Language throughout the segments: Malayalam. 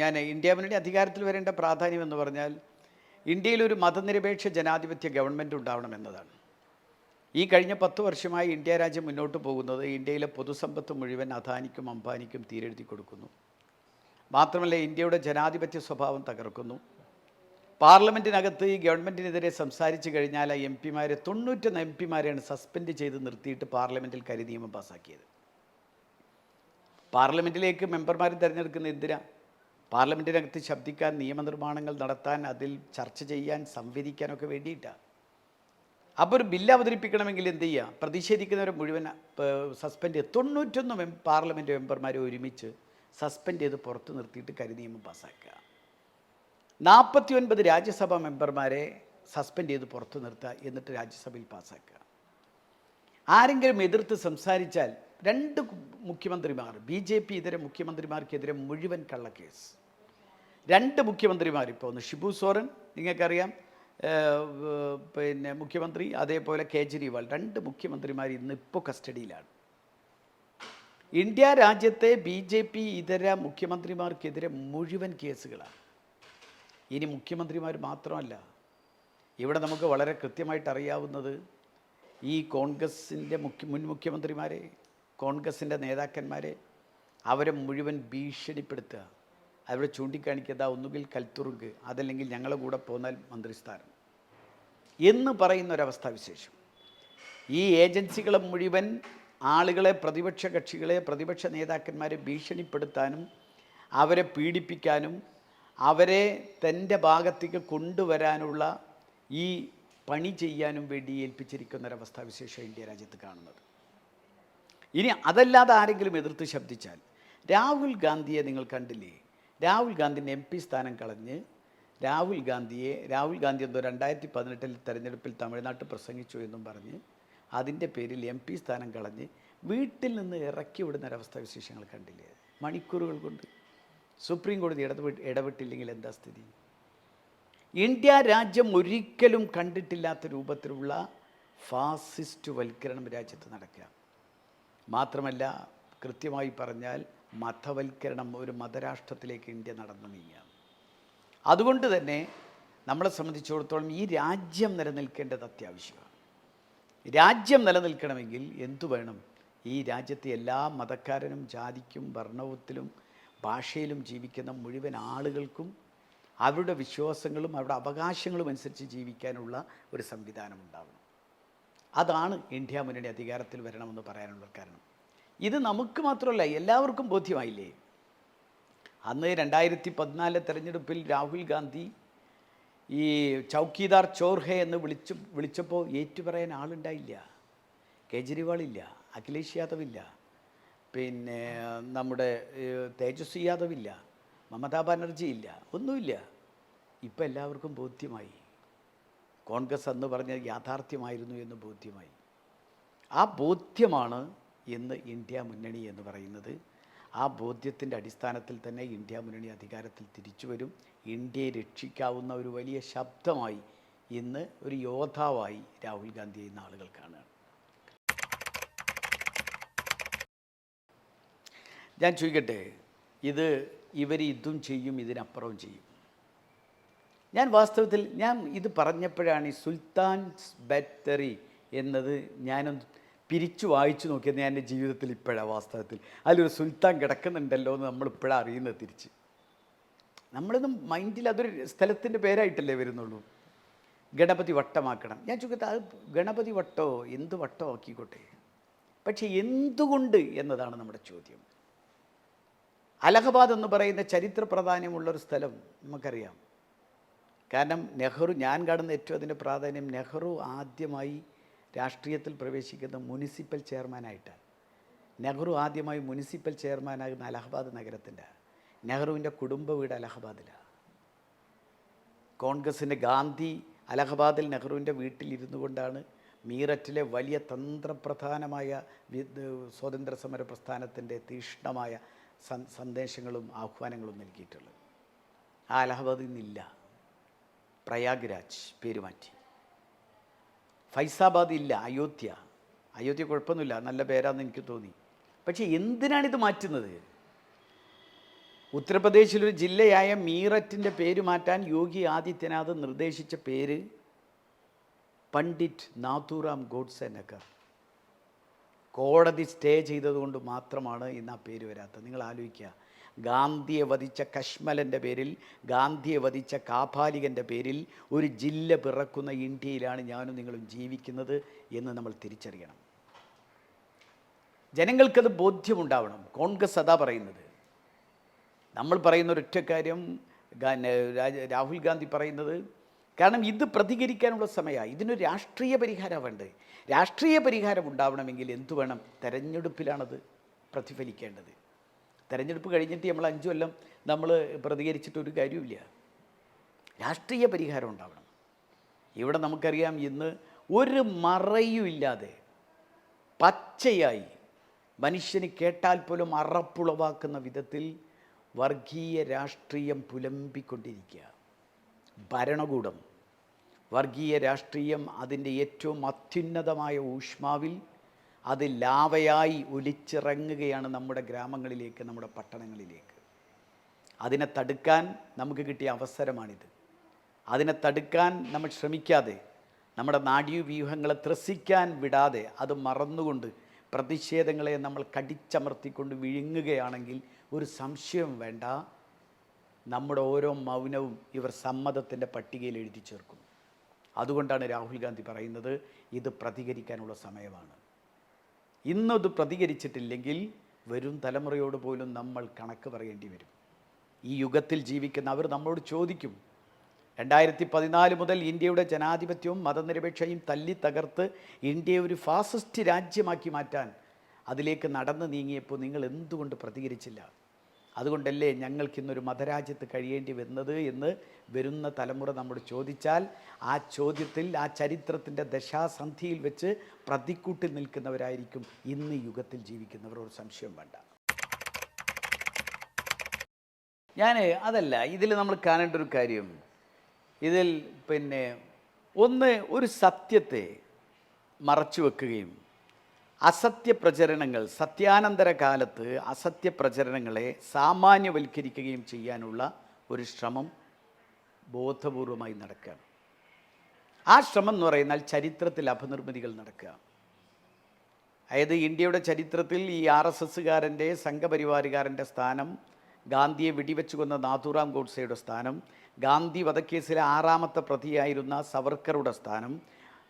ഞാൻ ഇന്ത്യ മുന്നണി അധികാരത്തിൽ വരേണ്ട പ്രാധാന്യം എന്ന് പറഞ്ഞാൽ ഇന്ത്യയിൽ ഒരു മതനിരപേക്ഷ ജനാധിപത്യ ഗവൺമെന്റ് ഉണ്ടാവണമെന്നതാണ്. ഈ കഴിഞ്ഞ പത്ത് വർഷമായി ഇന്ത്യ രാജ്യം മുന്നോട്ട് പോകുന്നത് ഇന്ത്യയിലെ പൊതുസമ്പത്ത് മുഴുവൻ അദാനിക്കും അംബാനിക്കും തീരെഴുതി കൊടുക്കുന്നു. മാത്രമല്ല ഇന്ത്യയുടെ ജനാധിപത്യ സ്വഭാവം തകർക്കുന്നു. പാർലമെന്റിനകത്ത് ഈ ഗവൺമെന്റിനെതിരെ സംസാരിച്ചു കഴിഞ്ഞാൽ ആ എം പിമാരെ തൊണ്ണൂറ്റൊന്ന് എം പിമാരെയാണ് സസ്പെൻഡ് ചെയ്ത് നിർത്തിയിട്ട് പാർലമെന്റിൽ കരി നിയമം പാസ്സാക്കിയത് പാർലമെന്റിലേക്ക് മെമ്പർമാരെ തിരഞ്ഞെടുക്കുന്ന എന്തിനാ? പാർലമെന്റിനകത്ത് ശബ്ദിക്കാൻ നിയമനിർമ്മാണങ്ങൾ നടത്താൻ അതിൽ ചർച്ച ചെയ്യാൻ സംവദിക്കാനൊക്കെ വേണ്ടിയിട്ടാണ് അപ്പോൾ ഒരു ബില്ല് അവതരിപ്പിക്കണമെങ്കിൽ എന്ത് ചെയ്യുക പ്രതിഷേധിക്കുന്നവരെ മുഴുവൻ സസ്പെൻഡ് ചെയ്ത് തൊണ്ണൂറ്റൊന്ന് മെം പാർലമെന്റ് മെമ്പർമാരെ ഒരുമിച്ച് സസ്പെൻഡ് ചെയ്ത് പുറത്ത് നിർത്തിയിട്ട് കരി നിയമം പാസ്സാക്കുക. നാൽപ്പത്തി ഒൻപത് രാജ്യസഭാ മെമ്പർമാരെ സസ്പെൻഡ് ചെയ്ത് പുറത്ത് നിർത്തുക എന്നിട്ട് രാജ്യസഭയിൽ പാസ്സാക്കുക. ആരെങ്കിലും എതിർത്ത് സംസാരിച്ചാൽ രണ്ട് മുഖ്യമന്ത്രിമാർ ബി ജെ പി ഇതര മുഖ്യമന്ത്രിമാർക്കെതിരെ മുഴുവൻ കള്ളക്കേസ്. രണ്ട് മുഖ്യമന്ത്രിമാർ ഇപ്പോൾ ഒന്ന് ഷിബു സോറൻ നിങ്ങൾക്കറിയാം പിന്നെ മുഖ്യമന്ത്രി അതേപോലെ കേജ്രിവാൾ. രണ്ട് മുഖ്യമന്ത്രിമാർ ഇന്ന് ഇപ്പോൾ കസ്റ്റഡിയിലാണ്. ഇന്ത്യ രാജ്യത്തെ ബി ജെ പി ഇതര മുഖ്യമന്ത്രിമാർക്കെതിരെ മുഴുവൻ കേസുകളാണ്. ഇനി മുഖ്യമന്ത്രിമാർ മാത്രമല്ല ഇവിടെ നമുക്ക് വളരെ കൃത്യമായിട്ട് അറിയാവുന്നത് ഈ കോൺഗ്രസിന്റെ മുഖ്യ മുൻ മുഖ്യമന്ത്രിമാരെ കോൺഗ്രസിന്റെ നേതാക്കന്മാരെ അവരെ മുഴുവൻ ഭീഷണിപ്പെടുത്തുക. അവരെ ചൂണ്ടിക്കാണിക്കുക ഒന്നുകിൽ കൽത്തുറുങ്ക് അതല്ലെങ്കിൽ ഞങ്ങളെ കൂടെ പോന്നാൽ മന്ത്രിസ്ഥാനം. എന്ന് പറയുന്ന ഒരവസ്ഥ വിശേഷം. ഈ ഏജൻസികളെ മുഴുവൻ ആളുകളെ പ്രതിപക്ഷ കക്ഷികളെ പ്രതിപക്ഷ നേതാക്കന്മാരെ ഭീഷണിപ്പെടുത്താനും അവരെ പീഡിപ്പിക്കാനും അവരെ തന്റെ ഭാഗത്തേക്ക് കൊണ്ടുവരാനുള്ള ഈ പണി ചെയ്യാനും വേണ്ടി ഏൽപ്പിച്ചിരിക്കുന്ന ഒരവസ്ഥ വിശേഷം ഇന്ത്യ രാജ്യത്ത് കാണുന്നത്. ഇനി അതല്ലാതെ ആരെങ്കിലും എതിർത്ത് ശബ്ദിച്ചാൽ രാഹുൽ ഗാന്ധിയെ നിങ്ങൾ കണ്ടില്ലേ? രാഹുൽ ഗാന്ധിന്റെ എം പി സ്ഥാനം കളഞ്ഞ് രാഹുൽ ഗാന്ധിയെ രാഹുൽ ഗാന്ധി എന്തോ രണ്ടായിരത്തി പതിനെട്ടിൽ തെരഞ്ഞെടുപ്പിൽ തമിഴ്നാട്ടിൽ പ്രസംഗിച്ചു എന്നും പറഞ്ഞ് അതിന്റെ പേരിൽ എം പി സ്ഥാനം കളഞ്ഞ് വീട്ടിൽ നിന്ന് ഇറക്കി വിടുന്ന ഒരവസ്ഥ വിശേഷങ്ങൾ കണ്ടില്ലേ? മണിക്കൂറുകൾ കൊണ്ട്. സുപ്രീം കോടതി ഇടപെട്ട് ഇടപെട്ടില്ലെങ്കിൽ എന്താ സ്ഥിതി? ഇന്ത്യ രാജ്യം ഒരിക്കലും കണ്ടിട്ടില്ലാത്ത രൂപത്തിലുള്ള ഫാസിസ്റ്റ് വൽക്കരണം രാജ്യത്ത് നടക്കുക. മാത്രമല്ല കൃത്യമായി പറഞ്ഞാൽ മതവൽക്കരണം ഒരു മതരാഷ്ട്രത്തിലേക്ക് ഇന്ത്യ നടന്നു നീങ്ങുകയാണ്. അതുകൊണ്ട് തന്നെ നമ്മളെ സംബന്ധിച്ചിടത്തോളം ഈ രാജ്യം നിലനിൽക്കേണ്ടത് അത്യാവശ്യമാണ്. രാജ്യം നിലനിൽക്കണമെങ്കിൽ എന്തു വേണം? ഈ രാജ്യത്തെ എല്ലാ മതക്കാരനും ജാതിക്കും വർണവത്തിലും ഭാഷയിലും ജീവിക്കുന്ന മുഴുവൻ ആളുകൾക്കും അവരുടെ വിശ്വാസങ്ങളും അവരുടെ അവകാശങ്ങളും അനുസരിച്ച് ജീവിക്കാനുള്ള ഒരു സംവിധാനം ഉണ്ടാകണം അതാണ് ഇന്ത്യ മുന്നണി അധികാരത്തിൽ വരണമെന്ന് പറയാനുള്ള കാരണം. ഇത് നമുക്ക് മാത്രമല്ല എല്ലാവർക്കും ബോധ്യമായില്ലേ? അന്ന് രണ്ടായിരത്തി പതിനാലിലെ തെരഞ്ഞെടുപ്പിൽ രാഹുൽ ഗാന്ധി ഈ ചൗക്കീദാർ ചോർഹെ എന്ന് വിളിച്ചു വിളിച്ചപ്പോൾ ഏറ്റുപറയാൻ ആളുണ്ടായില്ല. കേജ്രിവാളില്ല അഖിലേഷ് യാദവ് ഇല്ല പിന്നെ നമ്മുടെ തേജസ്വി യാദവ് ഇല്ല മമതാ ബാനർജി ഇല്ല ഒന്നുമില്ല. ഇപ്പം എല്ലാവർക്കും ബോധ്യമായി. കോൺഗ്രസ് എന്ന് പറഞ്ഞ യാഥാർത്ഥ്യമായിരുന്നു എന്ന് ബോധ്യമായി. ആ ബോധ്യമാണ് ഇന്ന് ഇന്ത്യ മുന്നണി എന്ന് പറയുന്നത് ആ ബോധ്യത്തിന്റെ അടിസ്ഥാനത്തിൽ തന്നെ ഇന്ത്യ മുന്നണി അധികാരത്തിൽ തിരിച്ചു വരും. ഇന്ത്യയെ രക്ഷിക്കാവുന്ന ഒരു വലിയ ശബ്ദമായി ഇന്ന് ഒരു യോദ്ധാവായി രാഹുൽ ഗാന്ധി ഇന്ന് ആളുകൾ കാണുകയാണ്. ഞാൻ ചോദിക്കട്ടെ ഇത് ഇവർ ഇതും ചെയ്യും ഇതിനപ്പുറവും ചെയ്യും. ഞാൻ വാസ്തവത്തിൽ ഞാൻ ഇത് പറഞ്ഞപ്പോഴാണ് ഈ സുൽത്താൻസ് ബാറ്ററി എന്നത് ഞാനൊന്ന് പിരിച്ചു വായിച്ചു നോക്കിയത് ഞാൻ എന്റെ ജീവിതത്തിൽ ഇപ്പോഴാണ് വാസ്തവത്തിൽ. അതിലൊരു സുൽത്താൻ കിടക്കുന്നുണ്ടല്ലോ എന്ന് നമ്മൾ ഇപ്പോഴാണ് അറിയുന്നത് തിരിച്ച്. നമ്മളൊന്നും മൈൻഡിൽ അതൊരു സ്ഥലത്തിന്റെ പേരായിട്ടല്ലേ വരുന്നുള്ളൂ. ഗണപതി വട്ടമാക്കണം. ഞാൻ ചോദിക്കട്ടെ അത് ഗണപതി വട്ടോ എന്ത് വട്ടോ ആക്കിക്കോട്ടെ? പക്ഷേ എന്തുകൊണ്ട് എന്നതാണ് നമ്മുടെ ചോദ്യം. അലഹബാദ് എന്ന് പറയുന്ന ചരിത്ര പ്രാധാന്യമുള്ളൊരു സ്ഥലം നമുക്കറിയാം. കാരണം നെഹ്റു ഞാൻ കാണുന്ന ഏറ്റവും അതിന്റെ പ്രാധാന്യം നെഹ്റു ആദ്യമായി രാഷ്ട്രീയത്തിൽ പ്രവേശിക്കുന്ന മുനിസിപ്പൽ ചെയർമാനായിട്ടാണ്. നെഹ്റു ആദ്യമായി മുനിസിപ്പൽ ചെയർമാനാകുന്ന അലഹബാദ് നഗരത്തിന്റെ നെഹ്റുവിന്റെ കുടുംബ വീട് അലഹബാദിലാണ്. കോൺഗ്രസിന്റെ ഗാന്ധി അലഹബാദിൽ നെഹ്റുവിന്റെ വീട്ടിലിരുന്നു കൊണ്ടാണ് മീററ്റിലെ വലിയ തന്ത്രപ്രധാനമായ സ്വാതന്ത്ര്യ സമര പ്രസ്ഥാനത്തിന്റെ തീക്ഷ്ണമായ സന്ദേശങ്ങളും ആഹ്വാനങ്ങളും നൽകിയിട്ടുള്ളത്. ആ അലഹബാദിൽ നിന്നില്ല. പ്രയാഗ്രാജ് പേര് മാറ്റി ഫൈസാബാദ് ഇല്ല അയോധ്യ. അയോധ്യ കുഴപ്പമൊന്നുമില്ല നല്ല പേരാന്ന് എനിക്ക് തോന്നി. പക്ഷേ എന്തിനാണിത് മാറ്റുന്നത്? ഉത്തർപ്രദേശിലൊരു ജില്ലയായ മീററ്റിന്റെ പേര് മാറ്റാൻ യോഗി ആദിത്യനാഥ് നിർദ്ദേശിച്ച പേര് പണ്ഡിറ്റ് നാഥുറാം ഗോഡ്സെ നഗർ കോടതി സ്റ്റേ ചെയ്തതുകൊണ്ട് മാത്രമാണ് ഇന്ന് ആ പേര് വരാത്തത്. നിങ്ങൾ ആലോചിക്കുക. ഗാന്ധിയെ വധിച്ച കശ്മലന്റെ പേരിൽ ഗാന്ധിയെ വധിച്ച കാപാലികന്റെ പേരിൽ ഒരു ജില്ല പിറക്കുന്ന ഇന്ത്യയിലാണ് ഞാനും നിങ്ങളും ജീവിക്കുന്നത് എന്ന് നമ്മൾ തിരിച്ചറിയണം. ജനങ്ങൾക്കത് ബോധ്യമുണ്ടാവണം. കോൺഗ്രസ് അതാ പറയുന്നത്. നമ്മൾ പറയുന്ന ഒരൊറ്റ കാര്യം രാഹുൽ ഗാന്ധി പറയുന്നത് കാരണം ഇത് പ്രതികരിക്കാനുള്ള സമയമാണ് ഇതിനൊരു രാഷ്ട്രീയ പരിഹാരം വേണ്ടത് രാഷ്ട്രീയ പരിഹാരം ഉണ്ടാവണമെങ്കിൽ എന്തു വേണം തെരഞ്ഞെടുപ്പിലാണത് പ്രതിഫലിക്കേണ്ടത്. തെരഞ്ഞെടുപ്പ് കഴിഞ്ഞിട്ട് നമ്മൾ അഞ്ചു കൊല്ലം നമ്മൾ പ്രതികരിച്ചിട്ടൊരു കാര്യമില്ല രാഷ്ട്രീയ പരിഹാരം ഉണ്ടാവണം. ഇവിടെ നമുക്കറിയാം ഇന്ന് ഒരു മറയുമില്ലാതെ പച്ചയായി മനുഷ്യന് കേട്ടാൽ പോലും അറപ്പുളവാക്കുന്ന വിധത്തിൽ വർഗീയ രാഷ്ട്രീയം പുലമ്പിക്കൊണ്ടിരിക്കുക. ഭരണകൂടം വർഗീയ രാഷ്ട്രീയം അതിന്റെ ഏറ്റവും അത്യുന്നതമായ ഊഷ്മാവിൽ അത് ലാവയായി ഒലിച്ചിറങ്ങുകയാണ് നമ്മുടെ ഗ്രാമങ്ങളിലേക്ക് നമ്മുടെ പട്ടണങ്ങളിലേക്ക്. അതിനെ തടുക്കാൻ നമുക്ക് കിട്ടിയ അവസരമാണിത്. അതിനെ തടുക്കാൻ നമ്മൾ ശ്രമിക്കാതെ നമ്മുടെ നാഡീവ്യൂഹങ്ങളെ ത്രസിക്കാൻ വിടാതെ അത് മറന്നുകൊണ്ട് പ്രതിഷേധങ്ങളെ നമ്മൾ കടിച്ചമർത്തിക്കൊണ്ട് വിഴുങ്ങുകയാണെങ്കിൽ ഒരു സംശയം വേണ്ട. നമ്മുടെ ഓരോ മൗനവും ഇവർ സമ്മതത്തിന്റെ പട്ടികയിൽ എഴുതി ചേർക്കും അതുകൊണ്ടാണ് രാഹുൽ ഗാന്ധി പറയുന്നത് ഇത് പ്രതികരിക്കാനുള്ള സമയമാണ്. ഇന്നത് പ്രതികരിച്ചിട്ടില്ലെങ്കിൽ വരും തലമുറയോട് പോലും നമ്മൾ കണക്ക് പറയേണ്ടി വരും. ഈ യുഗത്തിൽ ജീവിക്കുന്ന അവർ നമ്മളോട് ചോദിക്കും രണ്ടായിരത്തി പതിനാല് മുതൽ ഇന്ത്യയുടെ ജനാധിപത്യവും മതനിരപേക്ഷയും തല്ലി തകർത്ത് ഇന്ത്യയെ ഒരു ഫാസിസ്റ്റ് രാജ്യമാക്കി മാറ്റാൻ അതിലേക്ക് നടന്നു നീങ്ങിയപ്പോൾ നിങ്ങൾ എന്തുകൊണ്ട് പ്രതികരിച്ചില്ല? അതുകൊണ്ടല്ലേ ഞങ്ങൾക്കിന്നൊരു മതരാജ്യത്ത് കഴിയേണ്ടി വന്നത് എന്ന് വരുന്ന തലമുറ നമ്മൾ ചോദിച്ചാൽ ആ ചോദ്യത്തിൽ ആ ചരിത്രത്തിന്റെ ദശാസന്ധിയിൽ വെച്ച് പ്രതിക്കൂട്ടിൽ നിൽക്കുന്നവരായിരിക്കും ഇന്ന് യുഗത്തിൽ ജീവിക്കുന്നവർ. ഒരു സംശയം വേണ്ട. ഞാൻ അതല്ല ഇതിൽ നമ്മൾ കാണേണ്ട ഒരു കാര്യം. ഇതിൽ പിന്നെ ഒന്ന് ഒരു സത്യത്തെ മറച്ചു വെക്കുകയും അസത്യ പ്രചരണങ്ങൾ സത്യാനന്തര കാലത്ത് അസത്യപ്രചരണങ്ങളെ സാമാന്യവൽക്കരിക്കുകയും ചെയ്യാനുള്ള ഒരു ശ്രമം ബോധപൂർവമായി നടക്കുകയാണ്. ആ ശ്രമം എന്ന് പറയുന്നാൽ ചരിത്രത്തിൽ അപനിർമ്മിതികൾ നടക്കുക. അതായത് ഇന്ത്യയുടെ ചരിത്രത്തിൽ ഈ ആർ എസ് എസ്സുകാരന്റെ സംഘപരിവാരുകാരന്റെ സ്ഥാനം ഗാന്ധിയെ വെടിവെച്ചു കൊന്ന നാഥുറാം ഗോഡ്സെയുടെ സ്ഥാനം ഗാന്ധി വധക്കേസിലെ ആറാമത്തെ പ്രതിയായിരുന്ന സവർക്കറുടെ സ്ഥാനം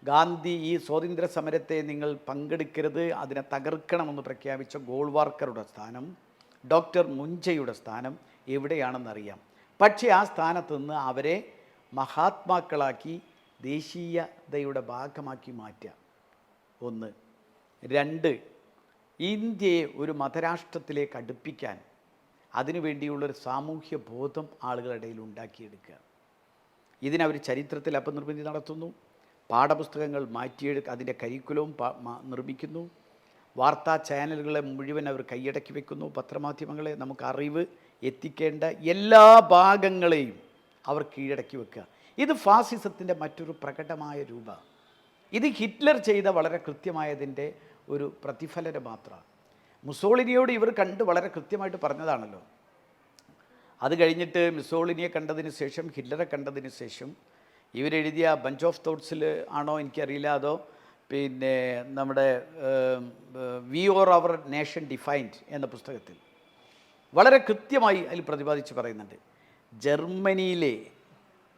ഗാന്ധി ഈ സ്വാതന്ത്ര്യ സമരത്തെ നിങ്ങൾ പങ്കെടുക്കരുത് അതിനെ തകർക്കണമെന്ന് പ്രഖ്യാപിച്ച ഗോൾവാർക്കറുടെ സ്ഥാനം ഡോക്ടർ മുഞ്ചയുടെ സ്ഥാനം എവിടെയാണെന്നറിയാം. പക്ഷേ ആ സ്ഥാനത്ത് നിന്ന് അവരെ മഹാത്മാക്കളാക്കി ദേശീയതയുടെ ഭാഗമാക്കി മാറ്റുക. ഒന്ന്. രണ്ട്. ഇന്ത്യയെ ഒരു മതരാഷ്ട്രത്തിലേക്ക് അടുപ്പിക്കാൻ അതിനുവേണ്ടിയുള്ളൊരു സാമൂഹ്യ ബോധം ആളുകളുടെ ഇടയിൽ ഉണ്ടാക്കിയെടുക്കുക. ഇതിനവർ ചരിത്രത്തിൽ അപനിർമ്മിതി നടത്തുന്നു. പാഠപുസ്തകങ്ങൾ മാറ്റിയെടുക്ക അതിന്റെ കരിക്കുലവും നിർമ്മിക്കുന്നു. വാർത്താ ചാനലുകളെ മുഴുവൻ അവർ കൈയടക്കി വെക്കുന്നു. പത്രമാധ്യമങ്ങളെ നമുക്ക് അറിവ് എത്തിക്കേണ്ട എല്ലാ ഭാഗങ്ങളെയും അവർ കീഴടക്കി വെക്കുക. ഇത് ഫാസിസത്തിന്റെ മറ്റൊരു പ്രകടമായ രൂപ. ഇത് ഹിറ്റ്ലർ ചെയ്ത വളരെ കൃത്യമായതിന്റെ ഒരു പ്രതിഫലനം മാത്രമാണ് മുസോളിനിയോട് ഇവർ കണ്ട് വളരെ കൃത്യമായിട്ട് പറഞ്ഞതാണല്ലോ. അത് കഴിഞ്ഞിട്ട് മിസോളിനിയെ കണ്ടതിന് ശേഷം ഹിറ്റ്ലറെ കണ്ടതിന് ശേഷം ഇവരെഴുതിയ ബഞ്ച് ഓഫ് തോട്ട്സിൽ ആണോ എനിക്കറിയില്ല അതോ പിന്നെ നമ്മുടെ we or our nation defined എന്ന പുസ്തകത്തിൽ. വളരെ കൃത്യമായി അതിൽ പ്രതിപാദിച്ച് പറയുന്നുണ്ട്. ജർമ്മനിയിലെ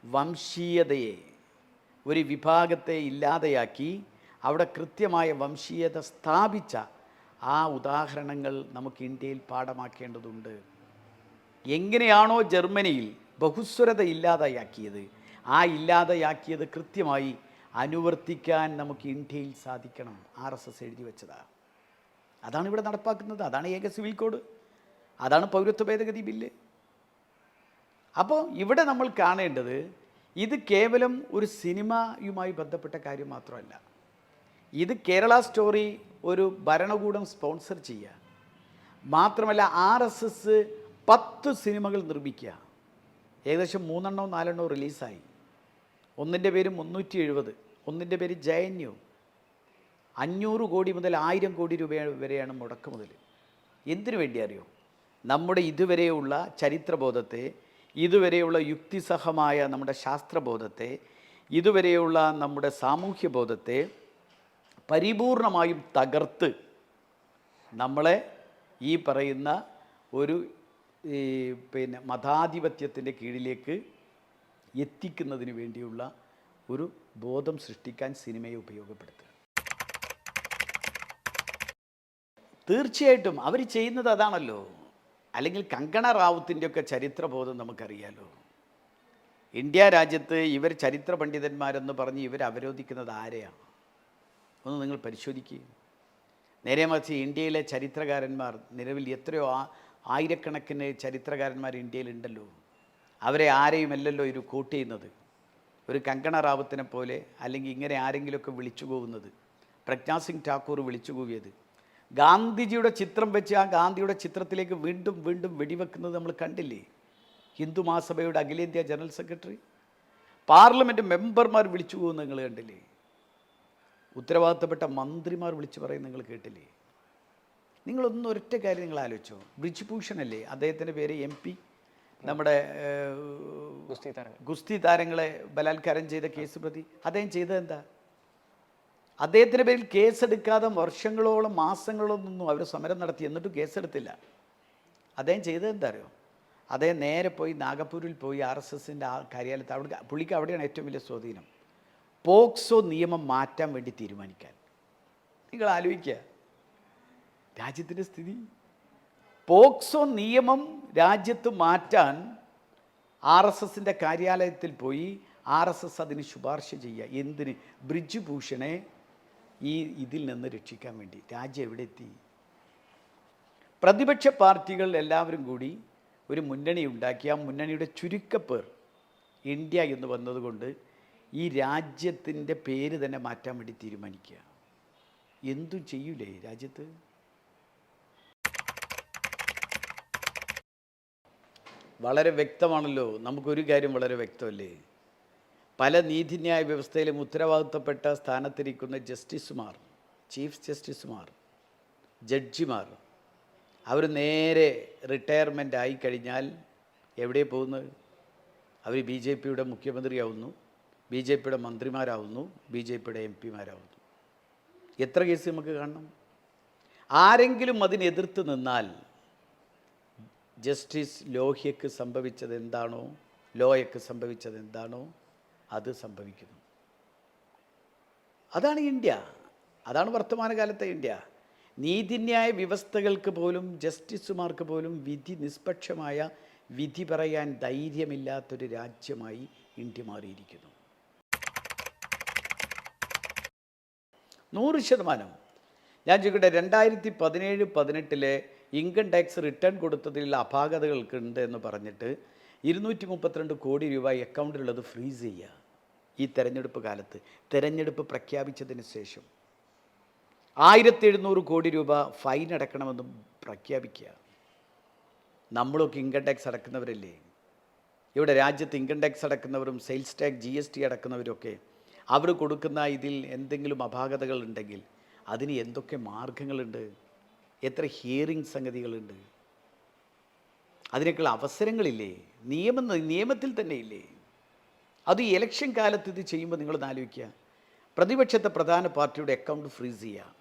വംശീയതയെ ഒരു വിഭാഗത്തെ ഇല്ലാതെയാക്കി അവിടെ കൃത്യമായ വംശീയത സ്ഥാപിച്ച ആ ഉദാഹരണങ്ങൾ നമുക്ക് ഇന്ത്യയിൽ പാഠമാക്കേണ്ടതുണ്ട്. എങ്ങനെയാണോ ജർമ്മനിയിൽ ബഹുസ്വരത ഇല്ലാതെയാക്കിയത് ആ ഇല്ലാതെയാക്കിയത് കൃത്യമായി അനുവർത്തിക്കാൻ നമുക്ക് ഇന്ത്യയിൽ സാധിക്കണം. ആർ എസ് എസ് എഴുതി വെച്ചതാണ്. അതാണ് ഇവിടെ നടപ്പാക്കുന്നത്. അതാണ് ഏക സിവിൽ കോഡ്. അതാണ് പൗരത്വ ഭേദഗതി ബില്ല്. അപ്പോൾ ഇവിടെ നമ്മൾ കാണേണ്ടത് ഇത് കേവലം ഒരു സിനിമയുമായി ബന്ധപ്പെട്ട കാര്യം മാത്രമല്ല. ഇത് കേരള സ്റ്റോറി ഒരു ഭരണകൂടം സ്പോൺസർ ചെയ്യുക. മാത്രമല്ല ആർ എസ് എസ് പത്ത് സിനിമകൾ നിർമ്മിക്കുക. ഏകദേശം മൂന്നെണ്ണോ നാലെണ്ണോ റിലീസായി. ഒന്നിന്റെ പേര് മുന്നൂറ്റി എഴുപത് ഒന്നിന്റെ പേര് ജയന്യു. അഞ്ഞൂറ് കോടി മുതൽ ആയിരം കോടി രൂപ വരെയാണ് മുടക്ക് മുതൽ. എന്തിനു വേണ്ടി അറിയോ? നമ്മുടെ ഇതുവരെയുള്ള ചരിത്രബോധത്തെ ഇതുവരെയുള്ള യുക്തിസഹമായ നമ്മുടെ ശാസ്ത്രബോധത്തെ ഇതുവരെയുള്ള നമ്മുടെ സാമൂഹ്യബോധത്തെ പരിപൂർണമായും തകർത്ത് നമ്മളെ ഈ പറയുന്ന ഒരു പിന്നെ മതാധിപത്യത്തിന്റെ കീഴിലേക്ക് എത്തിക്കുന്നതിന് വേണ്ടിയുള്ള ഒരു ബോധം സൃഷ്ടിക്കാൻ സിനിമയെ ഉപയോഗപ്പെടുത്തുക. തീർച്ചയായിട്ടും അവർ ചെയ്യുന്നത് അതാണല്ലോ. അല്ലെങ്കിൽ കങ്കണ റാവുത്തിന്റെയൊക്കെ ചരിത്ര ചരിത്രബോധം നമുക്കറിയാലോ. ഇന്ത്യ രാജ്യത്ത് ഇവർ ചരിത്ര പണ്ഡിതന്മാരെന്ന് പറഞ്ഞ് ഇവർ അവരോധിക്കുന്നത് ആരെയാണ് ഒന്ന് നിങ്ങൾ പരിശോധിക്കുക നേരെ മറിച്ച് ഇന്ത്യയിലെ ചരിത്രകാരന്മാർ നിലവിൽ എത്രയോ ആയിരക്കണക്കിന് ചരിത്രകാരന്മാർ ഇന്ത്യയിലുണ്ടല്ലോ. അവരെ ആരെയും ആരെയുമല്ലല്ലോ ഒരു കോട്ട് ചെയ്യുന്നത് ഒരു കങ്കണ റാവത്തിനെ പോലെ അല്ലെങ്കിൽ ഇങ്ങനെ ആരെങ്കിലുമൊക്കെ വിളിച്ചു പോകുന്നത് പ്രജ്ഞാ സിംഗ് ഠാക്കൂർ വിളിച്ചു കൂവിയത്. ഗാന്ധിജിയുടെ ചിത്രം വെച്ച് ആ ഗാന്ധിയുടെ ചിത്രത്തിലേക്ക് വീണ്ടും വീണ്ടും വെടിവെക്കുന്നത് നമ്മൾ കണ്ടില്ലേ? ഹിന്ദു മഹാസഭയുടെ അഖിലേന്ത്യാ ജനറൽ സെക്രട്ടറി. പാർലമെന്റ് മെമ്പർമാർ വിളിച്ചു പോകുന്നത് നിങ്ങൾ കണ്ടില്ലേ? ഉത്തരവാദിത്തപ്പെട്ട മന്ത്രിമാർ വിളിച്ചു പറയുന്നത് നിങ്ങൾ കേട്ടില്ലേ? നിങ്ങളൊന്നും ഒരൊറ്റ കാര്യം നിങ്ങൾ ആലോചിച്ചോ. ബ്രിജ്ഭൂഷൺ അല്ലേ? അദ്ദേഹത്തിന്റെ പേര് എം പി നമ്മുടെ ഗുസ്തി താരങ്ങൾ. ഗുസ്തി താരങ്ങളെ ബലാത്കാരം ചെയ്ത കേസ് പ്രതി. അദ്ദേഹം ചെയ്തത് എന്താ? അദ്ദേഹത്തിന്റെ പേരിൽ കേസെടുക്കാതെ വർഷങ്ങളോളം മാസങ്ങളൊന്നും അവർ സമരം നടത്തി. എന്നിട്ടും കേസെടുത്തില്ല. അദ്ദേഹം ചെയ്തത് എന്താ അറിയോ? അദ്ദേഹം നേരെ പോയി നാഗപ്പൂരിൽ പോയി ആർ എസ് എസിന്റെ ആ കാര്യാലയത്ത് അവിടെ പുള്ളിക്ക് അവിടെയാണ് ഏറ്റവും വലിയ സ്വാധീനം. പോക്സോ നിയമം മാറ്റാൻ വേണ്ടി തീരുമാനിക്കാൻ. നിങ്ങൾ ആലോചിക്കുക. രാജ്യത്തിന്റെ സ്ഥിതി പോക്സോ നിയമം രാജ്യത്ത് മാറ്റാൻ ആർ എസ് എസിന്റെ കാര്യാലയത്തിൽ പോയി ആർ എസ് എസ് അതിന് ശുപാർശ ചെയ്യുക. എന്തിന്? ബ്രിഡ്ജ് ഭൂഷണെ ഈ ഇതിൽ നിന്ന് രക്ഷിക്കാൻ വേണ്ടി. രാജ്യം എവിടെ എത്തി? പ്രതിപക്ഷ പാർട്ടികൾ എല്ലാവരും കൂടി ഒരു മുന്നണി ഉണ്ടാക്കി. ആ മുന്നണിയുടെ ചുരുക്കപ്പേർ ഇന്ത്യ എന്ന് വന്നതുകൊണ്ട് ഈ രാജ്യത്തിന്റെ പേര് തന്നെ മാറ്റാൻ വേണ്ടി തീരുമാനിക്കുക. എന്തും ചെയ്യൂലേ രാജ്യത്ത്? വളരെ വ്യക്തമാണല്ലോ നമുക്കൊരു കാര്യം വളരെ വ്യക്തമല്ലേ? പല നീതിന്യായ വ്യവസ്ഥയിലും ഉത്തരവാദിത്തപ്പെട്ട സ്ഥാനത്തിരിക്കുന്ന ജസ്റ്റിസുമാർ ചീഫ് ജസ്റ്റിസുമാർ ജഡ്ജിമാർ അവർ നേരെ റിട്ടയർമെന്റ് ആയിക്കഴിഞ്ഞാൽ എവിടെ പോകുന്നത് അവർ ബി ജെ പിയുടെ മുഖ്യമന്ത്രിയാവുന്നു ബി ജെ പിയുടെ മന്ത്രിമാരാവുന്നു ബി ജെ പിയുടെ എം പിമാരാവുന്നു. എത്ര കേസ് നമുക്ക് കാണണം? ആരെങ്കിലും അതിനെതിർത്ത് നിന്നാൽ ജസ്റ്റിസ് ലോഹ്യക്ക് സംഭവിച്ചത് എന്താണോ ലോയക്ക് സംഭവിച്ചത് എന്താണോ അത് സംഭവിക്കുന്നു. അതാണ് ഇന്ത്യ. അതാണ് വർത്തമാനകാലത്തെ ഇന്ത്യ. നീതിന്യായ വ്യവസ്ഥകൾക്ക് പോലും ജസ്റ്റിസുമാർക്ക് പോലും വിധി നിഷ്പക്ഷമായ വിധി പറയാൻ ധൈര്യമില്ലാത്തൊരു രാജ്യമായി ഇന്ത്യ മാറിയിരിക്കുന്നു. നൂറ് ശതമാനം. ഞാൻ ചോദിക്കട്ടെ രണ്ടായിരത്തി പതിനേഴ് പതിനെട്ടിലെ ഇൻകം ടാക്സ് റിട്ടേൺ കൊടുത്തതിലുള്ള അപാകതകൾക്കുണ്ട് എന്ന് പറഞ്ഞിട്ട് ഇരുന്നൂറ്റി മുപ്പത്തിരണ്ട് കോടി രൂപ അക്കൗണ്ടിലുള്ളത് ഫ്രീസ് ചെയ്യുക. ഈ തെരഞ്ഞെടുപ്പ് കാലത്ത്. തെരഞ്ഞെടുപ്പ് പ്രഖ്യാപിച്ചതിന് ശേഷം. ആയിരത്തി എഴുന്നൂറ് കോടി രൂപ ഫൈൻ അടക്കണമെന്ന് പ്രഖ്യാപിക്കുക. നമ്മളൊക്കെ ഇൻകം ടാക്സ് അടക്കുന്നവരല്ലേ? ഇവിടെ രാജ്യത്ത് income tax അടക്കുന്നവരും sales tax G S T അടക്കുന്നവരൊക്കെ അവർ കൊടുക്കുന്ന ഇതിൽ എന്തെങ്കിലും അപാകതകൾ ഉണ്ടെങ്കിൽ അതിന് എന്തൊക്കെ മാർഗങ്ങളുണ്ട്? എത്ര ഹിയറിംഗ് സംഗതികളുണ്ട്? അതിനേക്കുള്ള അവസരങ്ങളില്ലേ? നിയമം നിയമത്തിൽ തന്നെ ഇല്ലേ അത് ഈ ഇലക്ഷൻ കാലത്ത് ഇത് ചെയ്യുമ്പോൾ നിങ്ങളൊന്ന് ആലോചിക്കുക. പ്രതിപക്ഷത്തെ പ്രധാന പാർട്ടിയുടെ അക്കൗണ്ട് ഫ്രീസ് ചെയ്യുക.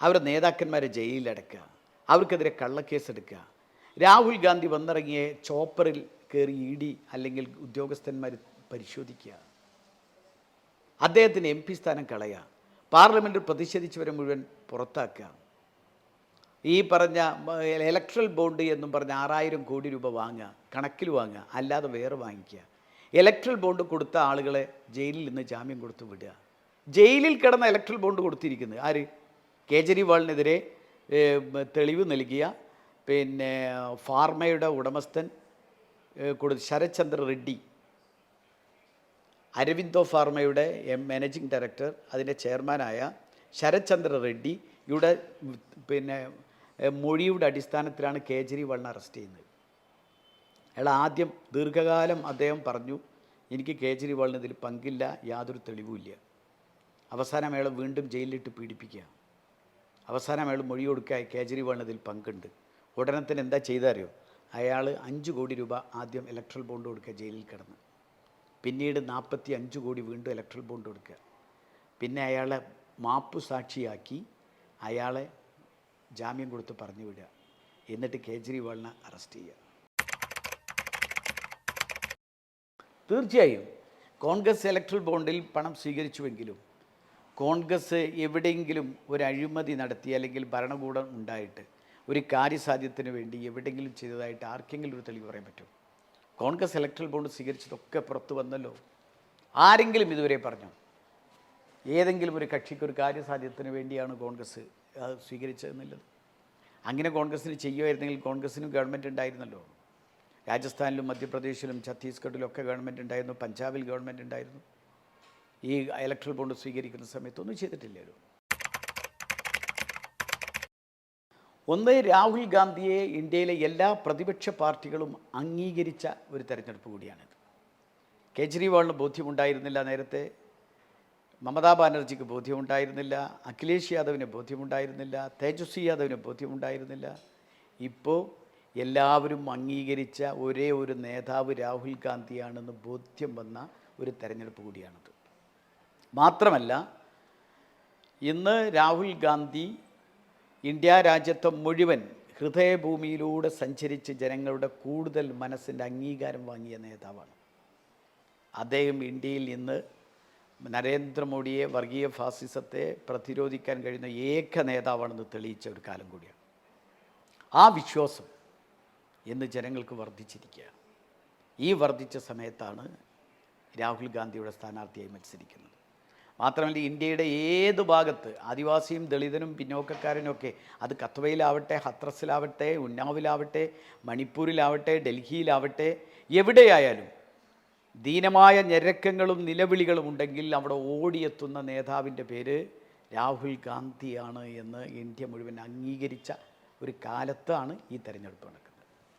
അവരുടെ നേതാക്കന്മാരെ ജയിലിലടക്കുക അവർക്കെതിരെ കള്ളക്കേസ് എടുക്കുക. രാഹുൽ ഗാന്ധി വന്നിറങ്ങിയ ചോപ്പറിൽ കയറി ഇ ഡി അല്ലെങ്കിൽ ഉദ്യോഗസ്ഥന്മാർ പരിശോധിക്കുക. അദ്ദേഹത്തിന് എം പി സ്ഥാനം കളയുക. പാർലമെന്റിൽ പ്രതിഷേധിച്ചവരെ മുഴുവൻ പുറത്താക്കുക. ഈ പറഞ്ഞ ഇലക്ട്രൽ ബോണ്ട് എന്നും പറഞ്ഞ ആറായിരം കോടി രൂപ വാങ്ങുക കണക്കിൽ വാങ്ങുക അല്ലാതെ വേറെ വാങ്ങിക്കുക. ഇലക്ട്രൽ ബോണ്ട് കൊടുത്ത ആളുകളെ ജയിലിൽ നിന്ന് ജാമ്യം കൊടുത്ത് വിടുക. ജയിലിൽ കിടന്ന ഇലക്ട്രൽ ബോണ്ട് കൊടുത്തിരിക്കുന്നത് ആര്? കേജ്രിവാളിനെതിരെ തെളിവ് നൽകിയ പിന്നെ ഫാർമയുടെ ഉടമസ്ഥൻ കൊടു ശരത്ചന്ദ്ര റെഡ്ഡി. അരവിന്ദോ ഫാർമയുടെ മാനേജിംഗ് ഡയറക്ടർ അതിന്റെ ചെയർമാനായ ശരത്ചന്ദ്ര റെഡ്ഡി ഇവിടെ പിന്നെ മൊഴിയുടെ അടിസ്ഥാനത്തിലാണ് കേജ്രിവാളിനെ അറസ്റ്റ് ചെയ്യുന്നത്. അയാൾ ആദ്യം ദീർഘകാലം അദ്ദേഹം പറഞ്ഞു എനിക്ക് കേജ്രിവാളിന് ഇതിൽ പങ്കില്ല യാതൊരു തെളിവുമില്ല അവസാനം അയാൾ വീണ്ടും ജയിലിലിട്ട് പീഡിപ്പിക്കുക. അവസാനം അയാൾ മൊഴി കൊടുക്കുക കേജ്രിവാളിന് ഇതിൽ പങ്കുണ്ട്. ഉടനെ തന്നെ എന്താ ചെയ്തറിയോ? അയാൾ അഞ്ച് കോടി രൂപ ആദ്യം ഇലക്ട്രൽ ബോണ്ട് കൊടുക്കുക ജയിലിൽ കിടന്ന്. പിന്നീട് നാൽപ്പത്തി അഞ്ച് കോടി വീണ്ടും ഇലക്ട്രൽ ബോണ്ട് കൊടുക്കുക. പിന്നെ അയാളെ മാപ്പു സാക്ഷിയാക്കി അയാളെ ജാമ്യം കൊടുത്ത് പറഞ്ഞു വിടുക. എന്നിട്ട് കേജ്രിവാളിനെ അറസ്റ്റ് ചെയ്യുക. തീർച്ചയായും കോൺഗ്രസ് ഇലക്ട്രൽ ബോണ്ടിൽ പണം സ്വീകരിച്ചുവെങ്കിലും കോൺഗ്രസ് എവിടെയെങ്കിലും ഒരു അഴിമതി നടത്തി അല്ലെങ്കിൽ ഭരണകൂടം ഉണ്ടായിട്ട് ഒരു കാര്യസാധ്യത്തിന് വേണ്ടി എവിടെയെങ്കിലും ചെയ്തതായിട്ട് ആർക്കെങ്കിലും ഒരു തെളിവ് പറയാൻ പറ്റും കോൺഗ്രസ് ഇലക്ട്രൽ ബോണ്ട് സ്വീകരിച്ചതൊക്കെ പുറത്തു വന്നല്ലോ. ആരെങ്കിലും ഇതുവരെ പറഞ്ഞു? ഏതെങ്കിലും ഒരു കക്ഷിക്ക് ഒരു കാര്യസാധ്യത്തിന് വേണ്ടിയാണ് കോൺഗ്രസ് അത് സ്വീകരിച്ചതെന്നുള്ളത്. അങ്ങനെ കോൺഗ്രസ്സിന് ചെയ്യുമായിരുന്നെങ്കിൽ കോൺഗ്രസ്സിനും ഗവൺമെന്റ് ഉണ്ടായിരുന്നല്ലോ. രാജസ്ഥാനിലും മധ്യപ്രദേശിലും ഛത്തീസ്ഗഡിലും ഒക്കെ ഗവൺമെന്റ് ഉണ്ടായിരുന്നു പഞ്ചാബിൽ ഗവൺമെന്റ് ഉണ്ടായിരുന്നു. ഈ ഇലക്ട്രൽ ബോണ്ട് സ്വീകരിക്കുന്ന സമയത്തൊന്നും ചെയ്തിട്ടില്ലല്ലോ ഒന്ന് രാഹുൽ ഗാന്ധിയെ ഇന്ത്യയിലെ എല്ലാ പ്രതിപക്ഷ പാർട്ടികളും അംഗീകരിച്ച ഒരു തെരഞ്ഞെടുപ്പ് കൂടിയാണിത്. കേജ്രിവാളിന് ബോധ്യമുണ്ടായിരുന്നില്ല നേരത്തെ. മമതാ ബാനർജിക്ക് ബോധ്യമുണ്ടായിരുന്നില്ല അഖിലേഷ് യാദവിന് ബോധ്യമുണ്ടായിരുന്നില്ല തേജസ്വി യാദവിന് ബോധ്യമുണ്ടായിരുന്നില്ല. ഇപ്പോൾ എല്ലാവരും അംഗീകരിച്ച ഒരേ ഒരു നേതാവ് രാഹുൽ ഗാന്ധിയാണെന്ന് ബോധ്യം വന്ന ഒരു തെരഞ്ഞെടുപ്പ് കൂടിയാണത്. മാത്രമല്ല ഇന്ന് രാഹുൽ ഗാന്ധി ഇന്ത്യ രാജ്യത്തെ മുഴുവൻ ഹൃദയഭൂമിയിലൂടെ സഞ്ചരിച്ച് ജനങ്ങളുടെ കൂടുതൽ മനസ്സിന്റെ അംഗീകാരം വാങ്ങിയ നേതാവാണ്. അദ്ദേഹം ഇന്ത്യയിൽ ഇന്ന് നരേന്ദ്രമോദിയെ വർഗീയ ഫാസിസത്തെ പ്രതിരോധിക്കാൻ കഴിയുന്ന ഏക നേതാവാണെന്ന് തെളിയിച്ച ഒരു കാലം കൂടിയാണ്. ആ വിശ്വാസം എന്ന് ജനങ്ങൾക്ക് വർദ്ധിച്ചിരിക്കുകയാണ് ഈ വർദ്ധിച്ച സമയത്താണ് രാഹുൽ ഗാന്ധിയുടെ സ്ഥാനാർത്ഥിയായി മത്സരിക്കുന്നത്. മാത്രമല്ല ഇന്ത്യയുടെ ഏത് ഭാഗത്ത് ആദിവാസിയും ദളിതനും പിന്നോക്കക്കാരനൊക്കെ അത് കത്വയിലാവട്ടെ ഹത്രസിലാവട്ടെ ഉന്നാവിലാവട്ടെ മണിപ്പൂരിലാവട്ടെ ഡൽഹിയിലാവട്ടെ എവിടെയായാലും ദീനമായ ഞെരക്കങ്ങളും നിലവിളികളും ഉണ്ടെങ്കിൽ അവിടെ ഓടിയെത്തുന്ന നേതാവിന്റെ പേര് രാഹുൽ ഗാന്ധിയാണ് എന്ന് ഇന്ത്യ മുഴുവൻ അംഗീകരിച്ച ഒരു കാലത്താണ് ഈ തെരഞ്ഞെടുപ്പ് നടക്കുന്നത്.